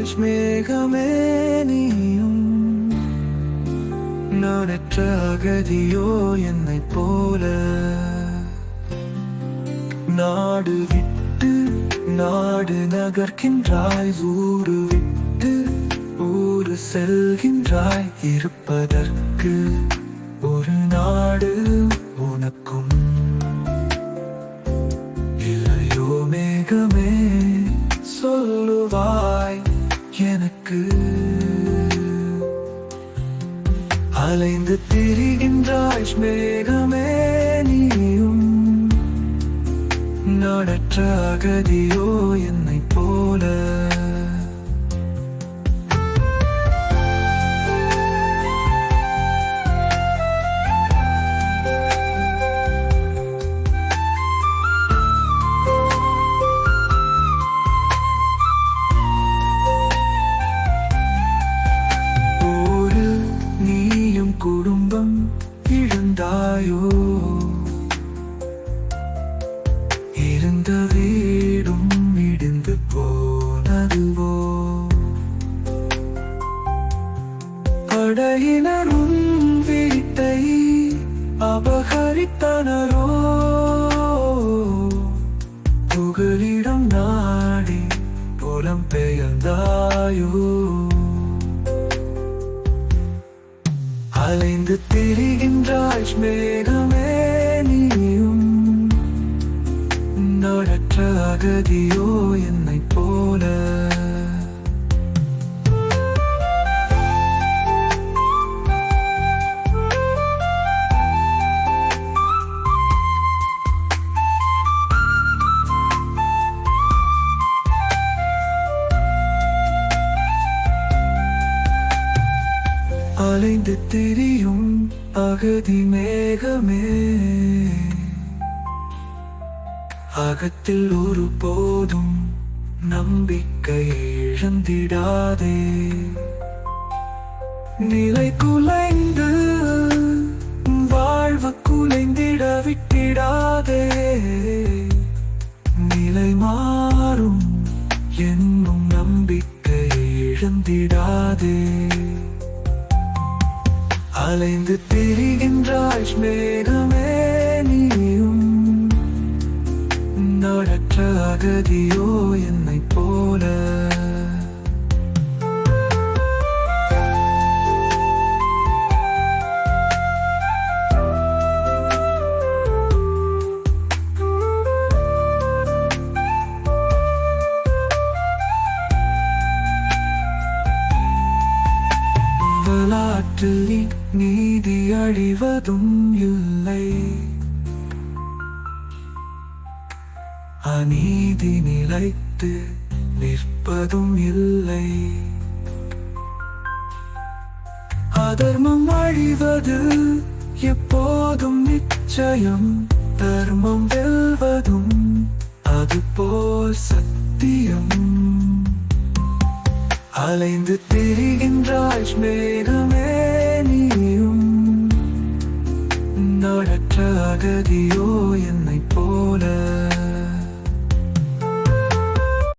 திரிகின்றாய் மேகமே நீயும். நாடற்ற அகதியோ என்னைப் போல. நாடு விட்டு நாடு நகர்கின்றாய் ஊரு விட்டு ஊரு செல்கின்றாய் இருப்பதற்கு ஒரு நாடு உனக்கும். இல்லையோ மேகமே சொல்லுவாய் எனக்கு அலைந்து திரிகின்றாய் மேகமே நீயும். நாடற்ற அகதியோ என்ன இழந்தாயோ? இருந்த வீடும் இடிந்து போனதுவோ? படையினரும் வீட்டை அபகரித்தனரோ? புகலிடம் நாடி புலம் பெயர்ந்தாயோ? அலைந்து திரிகின்றாய் மேகமே நீயும். நாடற்ற அகதியோ என்னை அலைந்து தெரியும் அகதி மேகமே. அகத்தில் ஒரு போதும் நம்பிக்கை இழந்திடாதே. நிலை குலைந்து வாழ்வு குலைந்திட விட்டிடாதே. நிலை மாறும் என்னும் நம்பிக்கை இழந்திடாதே. அலைந்து திரிகின்றாய் மேகமே நீயும். நாடற்ற அகதியோ என்னை வரலாற்றில் நீதி அழிவதும் இல்லை. அநீதி நிலைத்து நிற்பதும் இல்லை. அதர்மம் அழிவது எப்போதும் நிச்சயம். தர்மம் வெல்வதும் அதுபோல் சத்தியம். அலைந்து திரிகின்றாய் மேகமே. நாடற்ற அகதியோ என்னை போல.